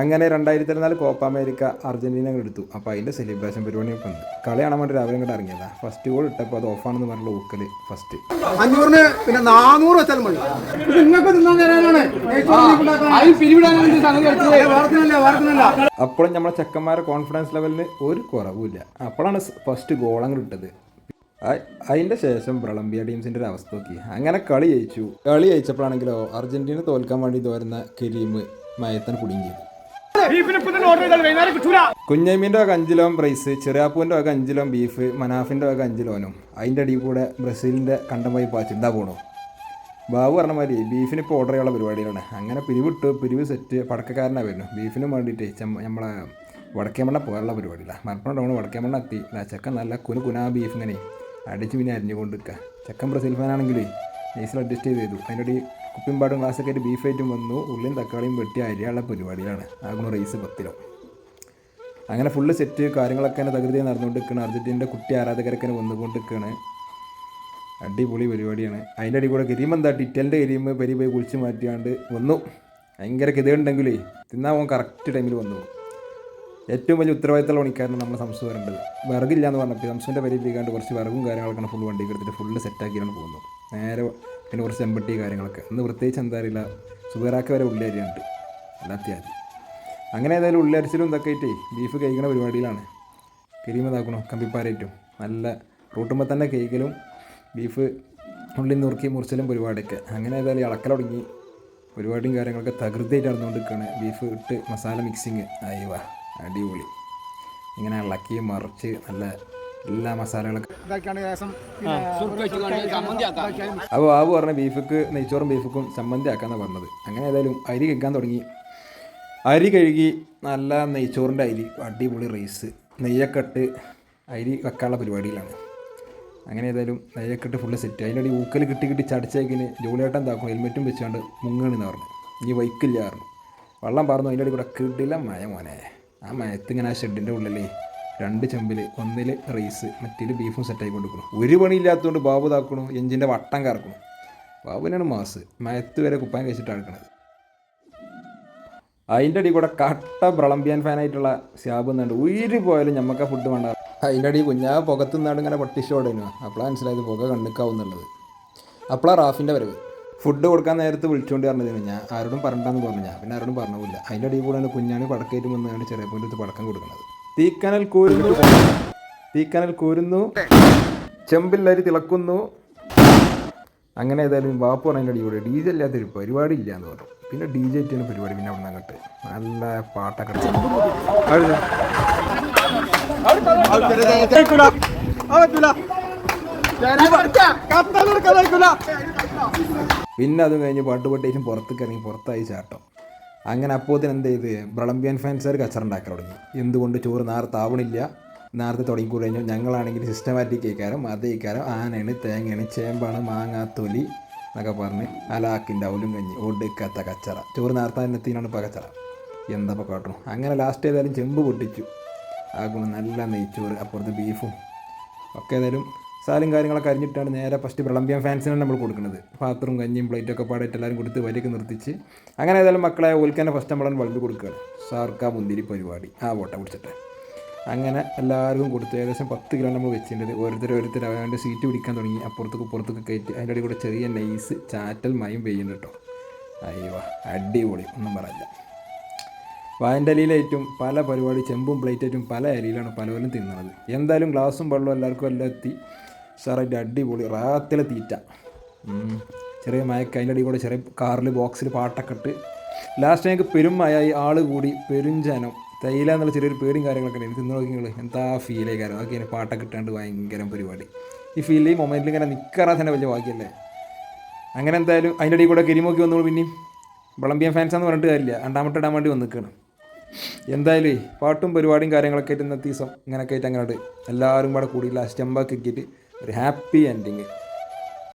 അങ്ങനെ രണ്ടായിരത്തി ഇരുപത്തിനാല് കോപ്പ അമേരിക്ക അർജന്റീന അങ്ങ് എടുത്തു. അപ്പോൾ അതിന്റെ സെലിബ്രേഷൻ പരിപാടിയൊക്കെ ഉണ്ട്. കളി കാണാൻ വേണ്ടി രാവിലെ ഇങ്ങോട്ട് ഇറങ്ങിയതാ? ഫസ്റ്റ് ഗോൾ ഇട്ടപ്പോൾ അത് ഓഫാണെന്ന് പറഞ്ഞ ഊക്കൽ ഫസ്റ്റ് അഞ്ഞൂറിന് പിന്നെ നാനൂറ് വെച്ചാൽ മതി. നിങ്ങൾക്ക് അപ്പോഴും നമ്മളെ ചെക്കന്മാരുടെ കോൺഫിഡൻസ് ലെവലിന് ഒരു കുറവുമില്ല. അപ്പോഴാണ് ഫസ്റ്റ് ഗോൾ അങ്ങോട്ട് ഇട്ടത്. അതിന്റെ ശേഷം പ്രളംബിയ ടീംസിന്റെ ഒരു അവസ്ഥ നോക്കി. അങ്ങനെ കളി ജയിച്ചു. കളി ജയിച്ചപ്പോഴാണെങ്കിലോ അർജന്റീന തോൽക്കാൻ വേണ്ടി തോരുന്ന കരീം മയത്തൻ കുടുങ്ങി കുഞ്ഞമ്മീന്റെ വക അഞ്ചിലോ റൈസ് ചെറിയാപ്പൂവിന്റെ വക അഞ്ചിലോ ബീഫ് മനാഫിന്റെ വക അഞ്ചിലോനും അതിന്റെ അടിയിൽ കൂടെ ബ്രസീലിന്റെ കണ്ടമായി പോയി പാച്ച് എന്താ പോണോ. ബാബു പറഞ്ഞ മാതിരി ബീഫിന് ഇപ്പോൾ ഓർഡർ ചെയ്യാനുള്ള പരിപാടികളാണ്. അങ്ങനെ പിരിവിട്ട് പിരിവ് സെറ്റ് പടക്കക്കാരനാണ് വരുന്നു ബീഫിന് വേണ്ടിയിട്ട് നമ്മളെ വടക്കേമണ്ണ പോകാനുള്ള പരിപാടിയില്ല. മലപ്പുറം ടൗൺ വടക്കേമണ്ണ എത്തി. ചെക്കൻ നല്ല കുന കുനാ ബീഫ് ഇങ്ങനെ അടിച്ച് പിന്നെ അരിഞ്ഞുകൊണ്ട് നിൽക്കുക ചെക്കൻ ബ്രസീൽ ഫാനാണെങ്കിൽ നൈസിൽ അഡ്ജസ്റ്റ് ചെയ്ത് ചെയ്തു. അതിന്റെ അടി കുപ്പിയും പാടും ഗ്ലാസ്സൊക്കെ ആയിട്ട് ബീഫ് വന്നു. ഉള്ളിയും തക്കാളിയും വെട്ടി അരിയാനുള്ള പരിപാടിയാണ് ആകുന്ന റൈസ് പത്തിലോ. അങ്ങനെ ഫുള്ള് സെറ്റ് കാര്യങ്ങളൊക്കെ തന്നെ തകൃതി നടന്നുകൊണ്ട് അർജന്റീന്റെ കുട്ടി ആരാധകരൊക്കെ വന്നുകൊണ്ട് നിൽക്കുകയാണ് അടിപൊളി പരിപാടിയാണ്. അതിന്റെ അടി കൂടെ കരിയും എന്താ ടിറ്റലിന്റെ കരിയുമ്പ് പരി പോയി കുളിച്ച് മാറ്റിയാണ്ട് വന്നു. ഭയങ്കര ഗതിയുണ്ടെങ്കിലേ തിന്നാൻ അവൻ കറക്റ്റ് ടൈമിൽ വന്നു. ഏറ്റവും വലിയ ഉത്തരവാദിത്തമുള്ള പണിക്കാരനാണ് നമ്മൾ സംശയം വരേണ്ടത് വിറകില്ല എന്ന് പറഞ്ഞപ്പോൾ സംസുവിന്റെ പരിപ്പിക്കാണ്ട് കുറച്ച് വിറകും കാര്യങ്ങളൊക്കെ ഫുൾ വണ്ടിക്ക് എടുത്തിട്ട് ഫുള്ള് സെറ്റാക്കിയാണ് പോകുന്നത്. നേരെ പിന്നെ കുറച്ച് ചെമ്പട്ടി കാര്യങ്ങളൊക്കെ. അന്ന് പ്രത്യേകിച്ച് എന്താ അറിയില്ല. സുബേറാക്ക വരെ ഉള്ളേരിയുണ്ട് അല്ലാത്യാതി അങ്ങനെ ഏതായാലും ഉള്ളരിച്ചിലും ഇതൊക്കെ ആയിട്ടേ ബീഫ് കഴിക്കണ പരിപാടിയിലാണ്. കരിമ ഇതാക്കണോ കമ്പിപ്പാരേറ്റും നല്ല റൂട്ടുമ്പോൾ തന്നെ കേക്കലും ബീഫ് ഉള്ളിൽ നുറുക്കി മുറിച്ചലും പരിപാടിയൊക്കെ. അങ്ങനെ ഏതായാലും ഇളക്കൽ തുടങ്ങി. പരിപാടിയും കാര്യങ്ങളൊക്കെ തകൃതിയായിട്ട് നടന്നുകൊണ്ടിരിക്കുകയാണ്. ബീഫ് ഇട്ട് മസാല മിക്സിങ് ആയി. വാ അടിപൊളി. ഇങ്ങനെ ഇളക്കി മറിച്ച് നല്ല എല്ലാ മസാലകളൊക്കെ. അപ്പോൾ ബാബു പറഞ്ഞ ബീഫുക്ക് നെയ്ച്ചോറും ബീഫുക്കും ചമ്മന്തി ആക്കാന്നാണ് പറഞ്ഞത്. അങ്ങനെ ഏതായാലും അരി കഴിക്കാൻ തുടങ്ങി. അരി കഴുകി നല്ല നെയ്ച്ചോറിന്റെ അരി അടിപൊളി റൈസ് നെയ്യൊക്കെ ഇട്ട് അരി വെക്കാനുള്ള പരിപാടിയിലാണ്. അങ്ങനെ ഏതായാലും നെയ്യൊക്കെ ഇട്ട് ഫുള്ള് സെറ്റ് അതിന്റെ അടി ഊക്കൽ കിട്ടി കിട്ടി ചടിച്ചേക്കിന് ജോലിയായിട്ട് എന്താക്കും ഹെൽമെറ്റും വെച്ചുകൊണ്ട് മുങ്ങണെന്ന് പറഞ്ഞു. ഇനി വൈക്കില്ല പറഞ്ഞു. വെള്ളം പറഞ്ഞു അതിന്റെ അടി കൂടെ കിട്ടില്ല മഴ മോനെ. ആ മയത്ത് ഇങ്ങനെ ആ ഷെഡിന്റെ ഉള്ളിലേ രണ്ട് ചെമ്പിൽ ഒന്നിൽ റൈസ് മറ്റേൽ ബീഫും സെറ്റായി കൊടുക്കണം ഒരു പണിയില്ലാത്തതുകൊണ്ട് ബാബു ഇതാക്കണു എഞ്ചിന്റെ വട്ടം കറക്കണം. ബാബുവിനാണ് മാസ്. മയത്ത് വരെ കുപ്പായം കഴിച്ചിട്ട് അടുക്കണത് അതിന്റെ അടി കൂടെ കട്ട ബ്രളംബിയാൻ ഫാനായിട്ടുള്ള സ്യാബ് എന്നുണ്ട് ഉയിര് പോയാലും ഞമ്മക്ക് ഫുഡ് വേണ്ട. അതിന്റെ അടി കുഞ്ഞാ പുകത്ത് നിന്നാണ് ഇങ്ങനെ പട്ടിഷോടേനു അപ്പോഴാണ് മനസ്സിലായത് പുക കണ്ണുക്കാവുന്നുള്ളത്. അപ്പോഴാണ് റാഫിന്റെ വരവ്. ഫുഡ് കൊടുക്കാൻ നേരത്ത് വിളിച്ചുകൊണ്ട് പറഞ്ഞതിന് ഞാൻ ആരോടും പറഞ്ഞിട്ടാന്ന് പറഞ്ഞു. ഞാൻ പിന്നെ ആരോടും പറഞ്ഞില്ല അതിന്റെ അടിയിൽ കൂടെയാണ് കുഞ്ഞാണി പടക്കേറ്റ് വന്നാണ് ചെറിയ പോയിന്റെ അടുത്ത് പടക്കം കൊടുക്കുന്നത് തീക്കനൽ കൂരുന്നു. തീക്കനൽ കൂരുന്നു. ചെമ്പില്ലരി തിളക്കുന്നു. അങ്ങനെ ഏതായാലും വാപ്പ് പറഞ്ഞതിന്റെ അടിയോടെ ഡി ജെ ഇല്ലാത്തൊരു പരിപാടി ഇല്ല എന്ന് പറഞ്ഞു. പിന്നെ ഡി ജെ ഇട്ടാണ് പരിപാടി പിന്നെ അവിടെ അങ്ങോട്ട്. നല്ല പാട്ടൊക്കെ. പിന്നെ അതും കഴിഞ്ഞ് പാട്ട് പൊട്ടേറ്റും പുറത്തേക്ക് ഇറങ്ങി പുറത്തായി ചാട്ടം. അങ്ങനെ അപ്പോത്തിന് എന്ത് ചെയ്ത്? ബ്രളംബിയൻ ഫാൻസുകാർ കച്ചറുണ്ടാക്കാൻ തുടങ്ങി. എന്തുകൊണ്ട് ചോറ് നേരത്തെ ആവണില്ല നേരത്തെ തുടങ്ങി കഴിഞ്ഞാൽ ഞങ്ങളാണെങ്കിൽ സിസ്റ്റമാറ്റിക് കേൾക്കാരം അത് കേൾക്കാരം ആനയാണ് തേങ്ങയാണ് ചേമ്പാണ് മാങ്ങ തൊലി എന്നൊക്കെ പറഞ്ഞ് അലാക്കിന്റെ അവലും കഞ്ഞി ഒടുക്കാത്ത കച്ചറ. ചോറ് നേരത്തെ എത്തിനാണ് ഇപ്പോൾ കച്ചറ. എന്താ കാട്ടണം? അങ്ങനെ ലാസ്റ്റ് ഏതായാലും ചെമ്പ് പൊട്ടിച്ചു. ആ ഗുണം നല്ല നെയ്ച്ചോറ് അപ്പുറത്ത് ബീഫും ഒക്കെ ഏതായാലും സാലും കാര്യങ്ങളൊക്കെ അരിഞ്ഞിട്ടാണ് നേരെ ഫസ്റ്റ് വിളമ്പിയാൻ ഫാൻസിനാണ് നമ്മൾ കൊടുക്കുന്നത്. പാത്രവും കഞ്ഞിയും പ്ലേറ്റൊക്കെ പാടായിട്ട് എല്ലാവരും കൊടുത്ത് വരിയൊക്കെ നിർത്തിച്ച് അങ്ങനെ ഏതായാലും മക്കളെ ഓൽക്കാനെ ഫസ്റ്റ് നമ്മളാണ് വിളമ്പി കൊടുക്കുകയാണ്. സാർക്ക മുന്തിരി പരിപാടി. ആ പോട്ടെ പിടിച്ചിട്ട്. അങ്ങനെ എല്ലാവർക്കും കൊടുത്തു ഏകദേശം പത്ത് കിലോ നമ്മൾ വെച്ചിട്ടുണ്ട്. ഓരോരുത്തർ ഓരോരുത്തർ അവന്റെ സീറ്റ് പിടിക്കാൻ തുടങ്ങി. അപ്പുറത്തേക്ക് പുറത്തേക്ക് കയറ്റി. അതിന്റെ ഇടയിൽ കൂടെ ചെറിയ നൈസ് ചാറ്റൽ മയം പെയ്യുന്നുണ്ട് കേട്ടോ. അയ്യോ അടിപൊളി. ഒന്നും പറയില്ല വായന്റെ അലിയിലേറ്റും പല പരിപാടി ചെമ്പും പ്ലേറ്റായിട്ടും പല അലിയിലാണ് പലവരും തിന്നുന്നത് എന്തായാലും ഗ്ലാസും വെള്ളവും എല്ലാവർക്കും എല്ലാം എത്തി. സാറായിട്ട് അടിപൊളി. റാത്തിലെ തീറ്റ. ചെറിയ മയക്ക് അതിന്റെ അടിയിൽ കൂടെ ചെറിയ കാറിൽ ബോക്സിൽ പാട്ടൊക്കെ ഇട്ട്. ലാസ്റ്റ് ഞങ്ങൾക്ക് പെരുമയായി ആൾ കൂടി പെരുഞ്ചനം തൈല എന്നുള്ള ചെറിയൊരു പേടിയും കാര്യങ്ങളൊക്കെ തിന്നു നോക്കി നിങ്ങൾ എന്താ ഫീലേ കാര്യം? അതൊക്കെ ഇങ്ങനെ പാട്ടൊക്കെ ഇട്ടാണ്ട് ഭയങ്കര പരിപാടി. ഈ ഫീൽ ഈ മൊമെന്റിൽ ഇങ്ങനെ നിൽക്കാറാ തന്നെ വലിയ ഭാഗ്യമല്ലേ? അങ്ങനെ എന്തായാലും അതിന്റെ ഇടയിൽ കൂടെ കരിമോക്കി വന്നോളൂ പിന്നെയും. ഫാൻസ് ഫാൻസാന്ന് പറഞ്ഞിട്ട് കാര്യമില്ല. രണ്ടാമത്തെ ഇടാൻ വേണ്ടി വന്നിക്കണം. എന്തായാലും പാട്ടും പരിപാടിയും കാര്യങ്ങളൊക്കെ ആയിട്ട് ഇന്നത്തെ ദിവസം ഇങ്ങനെയൊക്കെ ആയിട്ട് അങ്ങനെ എല്ലാവരും കൂടെ കൂടി ലാസ്റ്റ് അമ്പാക്കിയിട്ട് ഒരു ഹാപ്പി എൻഡിങ്